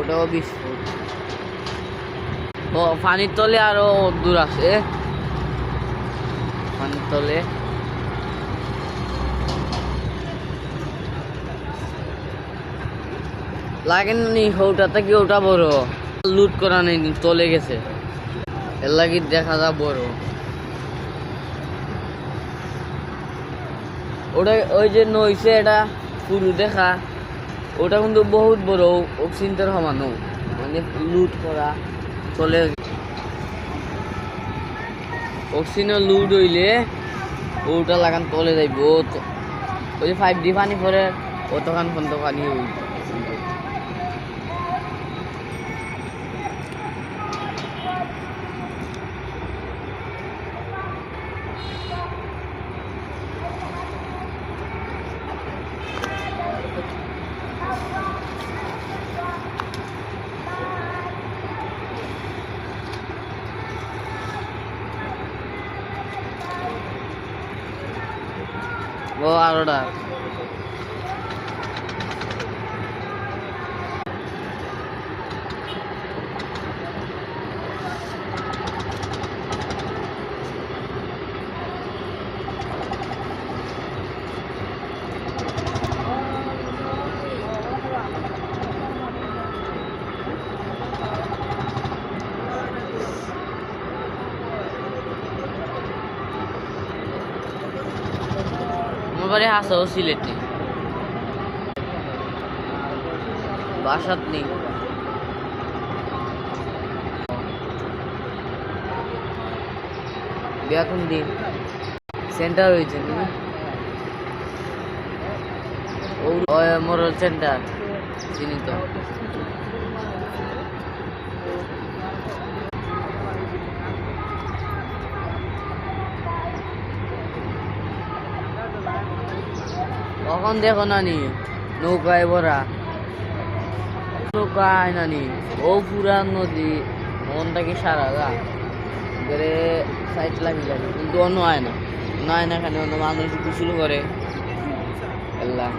ওটাও ফুট ও পানির তলে আরও দূর আছে। পানির তলে। লাগেনি ওটাতে কি ওটা বড়? লুট করা নেই চলে গেছে। এর লাগি দেখা যা বড়। ওটা ওই যে নইছে, এটা পুরু দেখা। ওটা কিন্তু বহুত বড় চিন্তার সমানো মানে লুট করা, চলে অক্সিজেন লুট হইলে ওটা লাগান তলে যাইব। ওই যে ফাইভ ডি পানি পরে, অতখান পর্যন্ত পানি হইব ও আরোটা বাড়ি ও সিলেটে। বাসাত নেই। এখন দিন? সেন্টার হয়েছে ও সেন্টার চিনি তো। কখন দেখো নানি নৌকায় ভরা। নৌকায় নানি ও পুরান নদী মনটাকে সারা গা করে সাইড লাগি যাবে, কিন্তু অন্য হয় না নয় না এখানে অন্য মানুষ গোসল করে আল্লাহ।